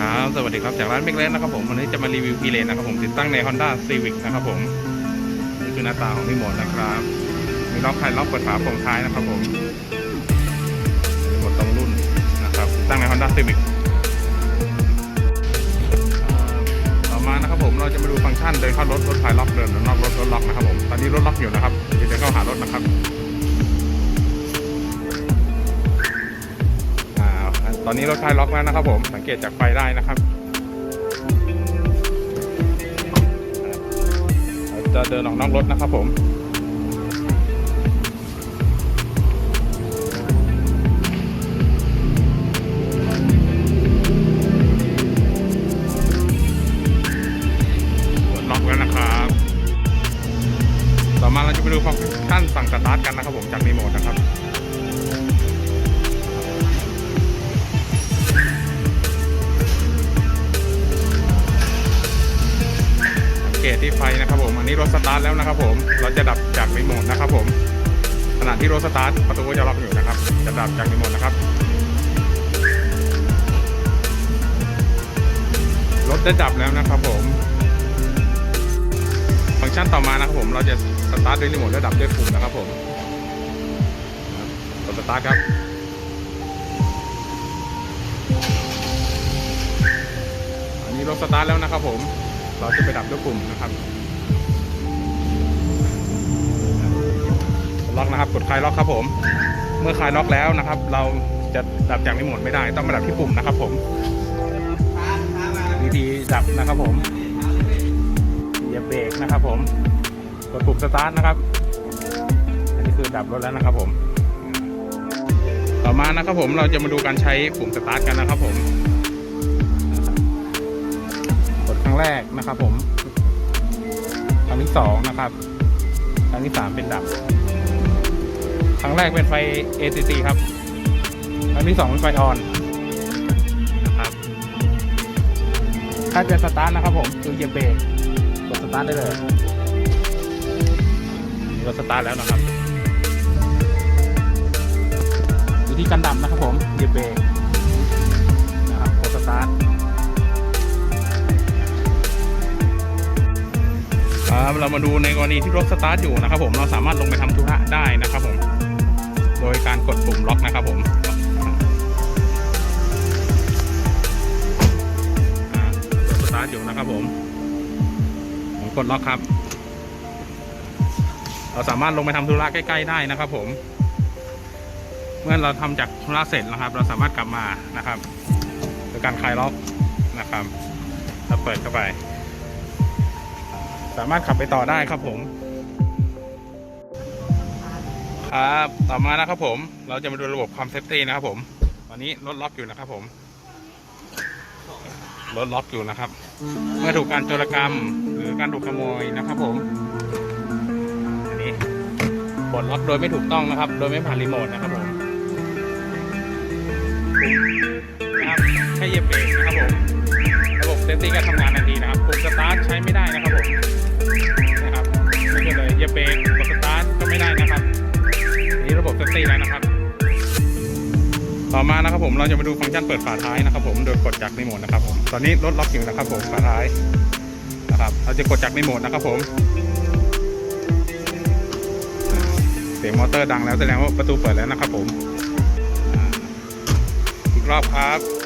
ครับสวัสดีครับจากร้านเมกเลนนะครับผมวันนี้จะมารีวิวพีเลนนะครับผมติดตั้งใน Honda Civic นะครับผมนี่คือหน้าตาของรีโมทนะครับ มีล็อกไฮล็อกเปิดฝาโปร่งท้ายนะครับผมหมดตรงรุ่นนะครับติดตั้งใน Honda Civic ต่อมานะครับผมเราจะมาดูฟังก์ชันเดินเข้ารถรถไฟล็อกเดินนอกรถรถล็อกนะครับผมตอนนี้รถล็อกอยู่นะครับเดี๋ยวจะเข้าหารถนะครับ ตอนนี้รถไฟล็อกแล้วนะครับผม สังเกตจากไฟได้นะครับเราจะเดินออกนอกรถนะครับผมล็อกแล้วนะครับต่อมาเราจะไปดูฟังก์ชันสั่งสตาร์ทกันนะครับผมจากรีโมทนะครับ เกตที่ไฟนะครับผมอันนี้รถสตาร์ทแล้วนะครับผมเราจะดับจากรีโมทนะครับผมขณะที่รถสตาร์ทประตูก็จะล็อกอยู่นะครับ จะดับจากรีโมทนะครับรถได้ดับแล้วนะครับผมฟังก์ชันต่อมานะครับผมเราจะสตาร์ทด้วยรีโมทและดับด้วยปุ่มนะครับผมรับกดสตาร์ทครับอันนี้รถสตาร์ทแล้วนะครับผม เราจะไปดับด้วยปุ่มนะครับล็อกนะครับกดคลายล็อกครับผม เมื่อคลายล็อกแล้วนะครับ เราจะดับจากรีโมทไม่ได้ต้องมาดับที่ปุ่มนะครับ ผม วิธีดับนะครับผมเหยียบเบรกนะครับผมกดปุ่มสตาร์ทนะครับ อันนี้คือดับรถแล้วนะครับผม ต่อมานะครับผมเราจะมาดูการใช้ปุ่มสตาร์ทกันนะครับผม แรกนะครับ ผมครั้งที่สองนะครับครั้งที่สามเป็นดับครั้งแรกเป็นไฟ ACC ครับครั้งที่สองเป็นไฟออนนะครับถ้าจะสตาร์ทนะครับ ผมคือเหยียบเบรกกดสตาร์ทได้เลยก็สตาร์ทแล้วนะครับวิธีการดับนะครับ ผมเหยียบเบรก เรามาดูในกรณีที่รถสตาร์ทอยู่นะครับผมเราสามารถลงไปทำธุระได้นะครับผมโดยการกดปุ่มล็อกนะครับผมรถสตาร์ทอยู่นะครับผมผมกดล็อกครับ เราสามารถลงไปทำธุระใกล้ ๆ ได้นะครับผม เมื่อเราทำจากธุระเสร็จนะครับ เราสามารถกลับมานะครับโดยการคลายล็อกนะครับแล้วเปิดเข้าไป สามารถขับไปต่อได้ครับผม ครับต่อมานะครับผม เราจะมาดูระบบความเซฟตี้นะครับผมตอนนี้รถล็อกอยู่นะครับผมรถล็อกอยู่นะครับ เมื่อถูกการโจรกรรมหรือการถูกขโมยนะครับผมอันนี้ปลดล็อกโดยไม่ถูกต้องนะครับ โดยไม่ผ่านรีโมทนะครับผมนะครับแค่เหยียบเบรกนะครับผม ระบบเซฟตี้ก็ทำงานทันทีนะครับปุ่มสตาร์ทใช้ไม่ได้นะครับผม เลยเหยียบรกกดสตาร์ทก็ไม่ได้นะครับนนี้ระบบเซฟตี้แล้วนะครับ ต่อมานะครับผมเราจะมาดูฟังก์ชันเปิดฝาท้ายนะครับ ผมโดยกดจากรีโมทนะครับผมตอนนี้รถล็อกอยู่นะครับ ผมฝาท้ายนะครับเราจะกดจากรีโมทนะครับ ผม เสียงมอเตอร์ดังแล้วแสดงว่าประตูเปิดแล้วนะครับ ผมอีกรอบครับ